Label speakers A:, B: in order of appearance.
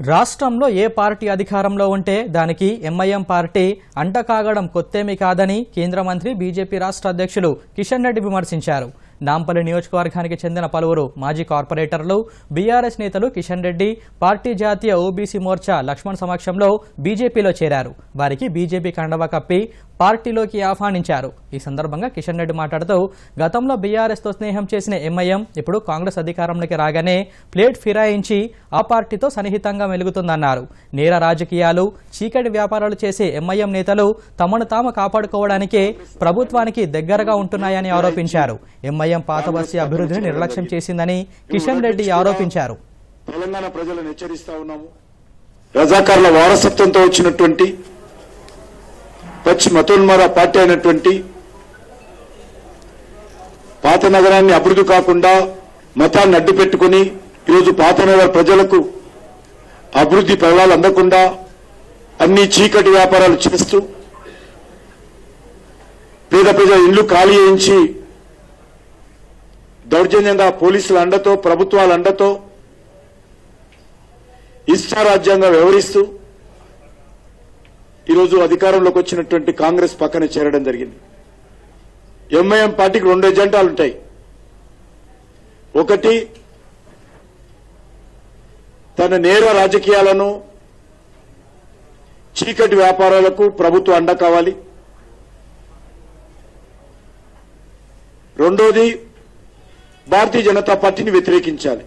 A: రాష్ట్రంలో ఏ పార్టీ అధికారంలో ఉంటే దానికి ఎంఐఎం పార్టీ అంటకాగడం కొత్తేమీ కాదని కేంద్ర మంత్రి బీజేపీ రాష్ట్ర అధ్యక్షులు కిషన్ రెడ్డి విమర్శించారు. నాంపల్లి నియోజకవర్గానికి చెందిన పలువురు మాజీ కార్పొరేటర్లు బీఆర్ఎస్ నేతలు కిషన్ రెడ్డి పార్టీ జాతీయ ఓబీసీ మోర్చా లక్ష్మణ్ సమక్షంలో బీజేపీలో చేరారు. వారికి బీజేపీ కండవ కప్పి పార్టీలోకి ఆహ్వానించారు. ఈ సందర్భంగా కిషన్ రెడ్డి మాట్లాడుతూ గతంలో బీఆర్ఎస్తో స్నేహం చేసిన ఎంఐఎం ఇప్పుడు కాంగ్రెస్ అధికారంలోకి రాగానే ప్లేట్ ఫిరాయించి ఆ పార్టీతో సన్నిహితంగా మెలుగుతుందన్నారు. నేర రాజకీయాలు చీకటి వ్యాపారాలు చేసే ఎంఐఎం నేతలు తమను తాము కాపాడుకోవడానికే ప్రభుత్వానికి దగ్గరగా ఉంటున్నాయని ఆరోపించారు. ఎంఐఎం పాత బస్సు అభివృద్ధిని నిర్లక్ష్యం చేసిందని కిషన్ రెడ్డి ఆరోపించారు.
B: తెలంగాణ ప్రజలను హెచ్చరిస్తా ఉన్నాము. రజాకారుల వారసత్వంతో వచ్చినటువంటి పచ్చి మతోన్మార పార్టీ అయినటువంటి పాత నగరాన్ని అభివృద్ధి కాకుండా మతాన్ని అడ్డు పెట్టుకుని ఈరోజు పాత నగర ప్రజలకు అభివృద్ధి ఫలాలు అందకుండా అన్ని చీకటి వ్యాపారాలు చేస్తూ పేద ప్రజల ఇల్లు ఖాళీ చేయించి దౌర్జన్యంగా పోలీసుల అండతో ప్రభుత్వాల అండతో ఇష్టారాజ్యంగా వ్యవహరిస్తూ ఈరోజు అధికారంలోకి వచ్చినటువంటి కాంగ్రెస్ పక్కన చేరడం జరిగింది. ఎంఐఎం పార్టీకి రెండు ఎజెండాలు ఉంటాయి. ఒకటి తన నేర రాజకీయాలను చీకటి వ్యాపారాలకు ప్రభుత్వం అండ కావాలి. రెండోది భారతీయ జనతా పార్టీని వ్యతిరేకించాలి.